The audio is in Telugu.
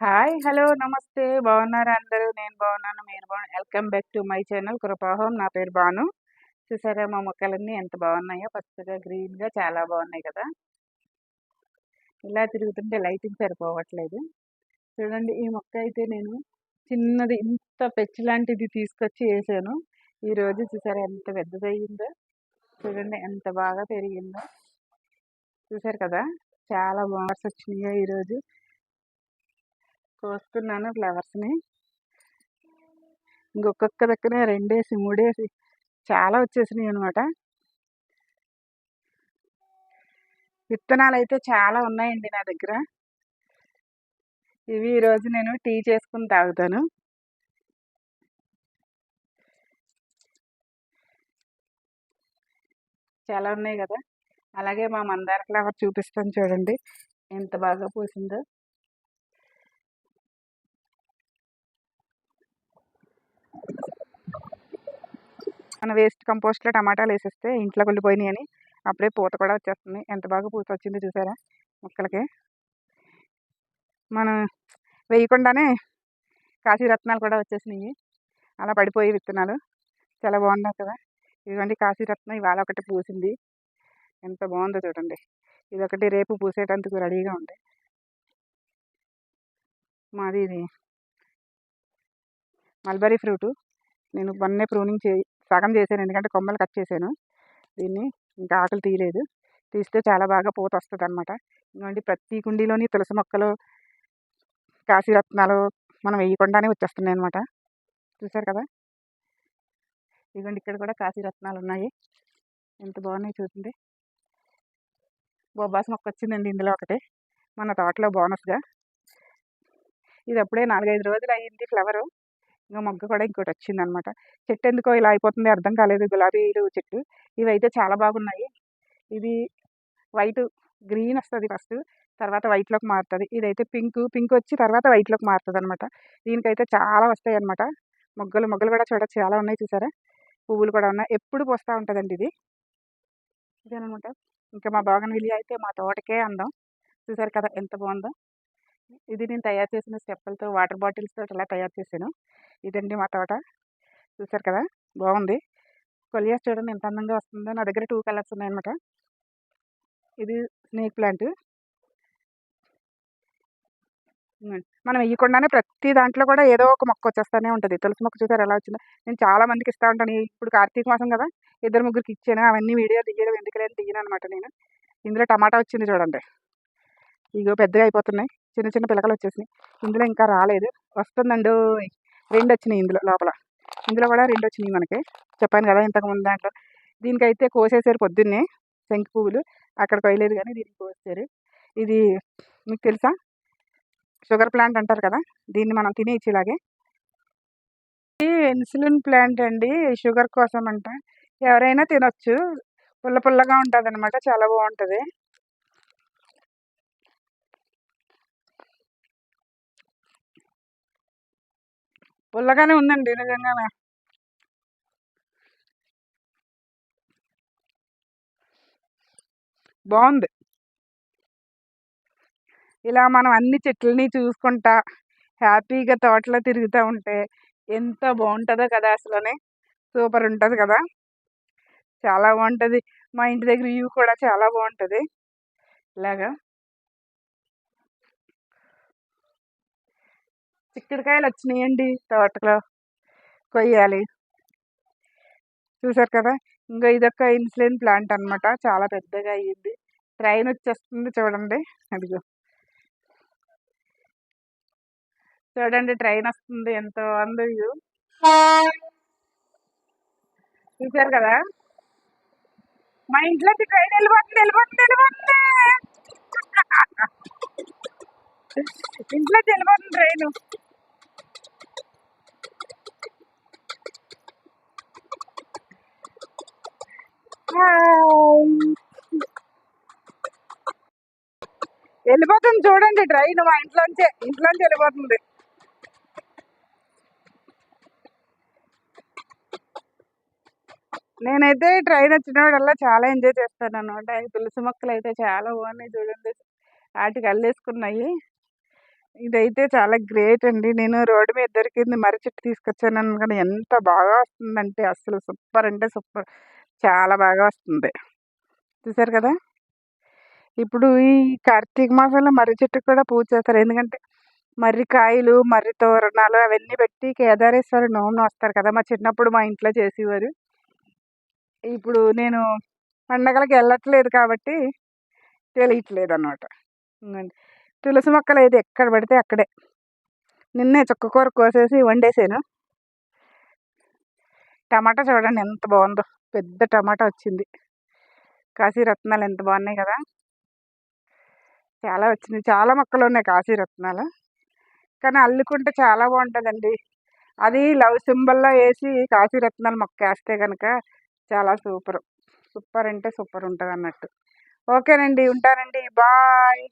హాయ్! హలో! నమస్తే. బాగున్నారా అందరూ? నేను బాగున్నాను. మీరు బాగున్నా welcome back to my channel కృపాహోం నా పేరు భాను. చూసారా మా మొక్కలన్నీ ఎంత బాగున్నాయో పచ్చగా, గ్రీన్‌గా చాలా బాగున్నాయి కదా! ఇలా తిరుగుతుంటే లైటింగ్ సరిపోవట్లేదు. చూడండి ఈ మొక్క అయితే నేను చిన్నది ఇంత పెచ్చు లాంటిది తీసుకొచ్చి వేసాను ఈరోజు చూసారా ఎంత పెద్దదయ్యిందో. చూడండి ఎంత బాగా పెరిగిందో. చూసారు కదా! చాలా బాగా వచ్చినాయో ఈరోజు. కోస్తున్నాను ఫ్లవర్స్‌ని. ఇంకొక్కొక్క దగ్గర రెండేసి, మూడేసి చాలా వచ్చేసినాయి అనమాట విత్తనాలు అయితే చాలా ఉన్నాయండి నా దగ్గర. ఇవి ఈరోజు నేను టీ చేసుకుని తాగుతాను. చాలా ఉన్నాయి కదా అలాగే మా మందార ఫ్లవర్ చూపిస్తాను చూడండి. ఎంత బాగా పూసిందో. మన వేస్ట్ కంపోస్ట్‌లో టమాటాలు వేసేస్తే ఇంట్లో కుళ్ళిపోయినాయని అప్పుడే పూత కూడా వచ్చేస్తుంది. ఎంత బాగా పూత వచ్చిందో చూసారా మొక్కలకి. మనం వేయకుండానే కాశీ రత్నాలు కూడా వచ్చేసినాయి. అలా పడిపోయి విత్తనాలు. చాలా బాగున్నాయి కదా! ఇదిగోండి కాశీ రత్నం ఇవాళ ఒకటి పూసింది. ఎంత బాగుందో చూడండి. ఇదొకటి రేపు పూసేటందుకు రెడీగా ఉంది. మాది ఇది మల్బరీ ఫ్రూటు. నేను మొన్నే ప్రూనింగ్ చే సగం చేశాను. ఎందుకంటే కొమ్మలు కట్ చేశాను. దీన్ని ఇంకా ఆకులు తీయలేదు. తీస్తే చాలా బాగా పూత వస్తుంది అనమాట ఇదిగోండి ప్రతి కుండీలోని తులసి మొక్కలు, కాశీ రత్నాలు మనం వేయకుండానే వచ్చేస్తున్నాయి అనమాట చూసారు కదా! ఇదిగోండి ఇక్కడ కూడా కాశీ రత్నాలు ఉన్నాయి. ఎంత బాగున్నాయి చూడండి. బొబ్బాస్ మొక్క వచ్చిందండి ఇందులో ఒకటి. మన తోటలో బోనస్‌గా. ఇది అప్పుడే 4, 5 రోజులు అయ్యింది ఫ్లవరు. ఇంకా మొగ్గ కూడా ఇంకోటి వచ్చిందనమాట. చెట్టు ఎందుకో ఇలా అయిపోతుంది అర్థం కాలేదు. గులాబీలు చెట్టు. ఇవైతే చాలా బాగున్నాయి. ఇది వైట్ గ్రీన్ వస్తుంది ఫస్ట్ తర్వాత వైట్‌లోకి మారుతుంది ఇదైతే పింక్ పింక్ వచ్చి తర్వాత వైట్‌లోకి మారుతుంది అనమాట దీనికైతే చాలా వస్తాయన్నమాట. మొగ్గలు, మొగ్గలు కూడా చూడ చాలా ఉన్నాయి చూసారా? పువ్వులు కూడా ఉన్నాయి. ఎప్పుడు పోస్తూ ఉంటుందండి ఇది. ఇదేనమాట. ఇంకా మా బోగన్‌విలియా అయితే మా తోటకే అందం. చూసారు కదా ఎంత బాగుందో. ఇది నేను తయారు చేసిన స్టెప్పులతో వాటర్ బాటిల్స్‌తో ఇలా తయారు చేశాను. ఇదండి మా తోట. చూసారు కదా! బాగుంది. కొలియాస్ చూడండి ఎంత అందంగా వస్తుందో. నా దగ్గర టూ కలర్స్ ఉన్నాయన్నమాట. ఇది స్నేక్ ప్లాంట్. మనం వేయకుండానే ప్రతి దాంట్లో కూడా ఏదో ఒక మొక్క వచ్చేస్తూనే ఉంటుంది తులసి మొక్క చూసారు ఎలా వచ్చిందో. నేను చాలా మందికి ఇస్తా ఉంటాను. ఇప్పుడు కార్తీక మాసం కదా! ఇద్దరు ముగ్గురికి ఇచ్చాను. అవన్నీ వీడియో తీయడం ఎందుకులే అని అనమాట నేను. ఇందులో టమాటా వచ్చింది చూడండి. ఇగో పెద్దగా అయిపోతున్నాయి. చిన్న చిన్న పిలకలు వచ్చేసినాయి. ఇందులో ఇంకా రాలేదు. వస్తుందండు రెండు వచ్చినాయి ఇందులో లోపల. ఇందులో కూడా రెండు వచ్చినాయి మనకి. చెప్పాను కదా! ఇంతకుముందు దాంట్లో. దీనికైతే కోసేసారు పొద్దున్నే శంకు పువ్వులు. అక్కడ కొయ్యలేదు కానీ దీనికి కోసేసారు. ఇది మీకు తెలుసా? షుగర్ ప్లాంట్ అంటారు కదా! దీన్ని మనం తినేయొచ్చు ఇలాగే. ఇది ఇన్సులిన్ ప్లాంట్ అండి. షుగర్ కోసం అంట. ఎవరైనా తినొచ్చు. పుల్ల పుల్లగా ఉంటదనమాట. చాలా బాగుంటుంది పుల్లగానే ఉందండి నిజంగానే. బాగుంది ఇలా మనం అన్ని చెట్లని చూసుకుంటా, హ్యాపీగా తోటలో తిరుగుతూ ఉంటే ఎంత బాగుంటుందో కదా అసలునే సూపర్ ఉంటుంది కదా! చాలా బాగుంటుంది మా ఇంటి దగ్గర వ్యూ కూడా చాలా బాగుంటుంది ఇలాగా. చిక్కుడుకాయలు వచ్చినాయండి తోటలో. కొయ్యాలి. చూసారు కదా! ఇంగో ఇదొక ఇన్సులిన్ ప్లాంట్ అనమాట. చాలా పెద్దగా అయ్యింది. ట్రైన్ వచ్చేస్తుంది చూడండి. అదిగో. చూడండి ట్రైన్ వస్తుంది. ఎంతో బావుందో చూసారు కదా! మా ఇంట్లోకి ట్రైన్ వెళ్ళిపోతుంది వెళ్ళిపోతుంది వెళ్ళిపోతుంది ఇంట్లోకి వెళ్ళిపోతుంది ట్రైన్ వెళ్ళిపోతుంది చూడండి ట్రైను మా ఇంట్లోంచే. ఇంట్లోంచి వెళ్ళిపోతుంది నేనైతే ట్రైన్ వచ్చినప్పుడల్లా చాలా ఎంజాయ్ చేస్తాననమాట. ఈ తులసి అయితే చాలా బాగున్నాయి చూడండి. వాటికి అల్లేసుకున్నాయి. ఇదైతే చాలా గ్రేట్ అండి నేను రోడ్డు మీద దొరికింది మర్రి చెట్టు తీసుకొచ్చాను కానీ ఎంత బాగా వస్తుందంటే అసలు సూపర్ అంటే సూపర్ చాలా బాగా వస్తుంది. చూసారు కదా? ఇప్పుడు ఈ కార్తీక మాసంలో మర్రి చెట్టుకు కూడా పూజ చేస్తారు. ఎందుకంటే మర్రి కాయలు మర్రి తోరణాలు అవన్నీ పెట్టి కేదారేశ్వర నోమును వస్తారు కదా? మా చిన్నప్పుడు మా ఇంట్లో చేసేవారు. ఇప్పుడు నేను పండగలకి వెళ్ళట్లేదు కాబట్టి తెలియట్లేదు అనమాట తులసి మొక్కలు అయితే ఎక్కడ పడితే అక్కడే. నిన్నే చుక్కకూర కోసేసి వండేసాను. టమాటా చూడండి ఎంత బాగుందో. పెద్ద టమాటా వచ్చింది. కాశీరత్నాలు ఎంత బాగున్నాయి కదా. చాలా వచ్చింది. చాలా మొక్కలు ఉన్నాయి కాశీరత్నాలు కానీ అల్లుకుంటే చాలా బాగుంటుందండి. అది లవ్ సింబల్లో వేసి కాశీరత్నాలు మొక్క వేస్తే కనుక చాలా సూపర్. సూపర్ అంటే సూపర్ ఉంటుంది అన్నట్టు ఓకేనండి ఉంటానండి. బాయ్.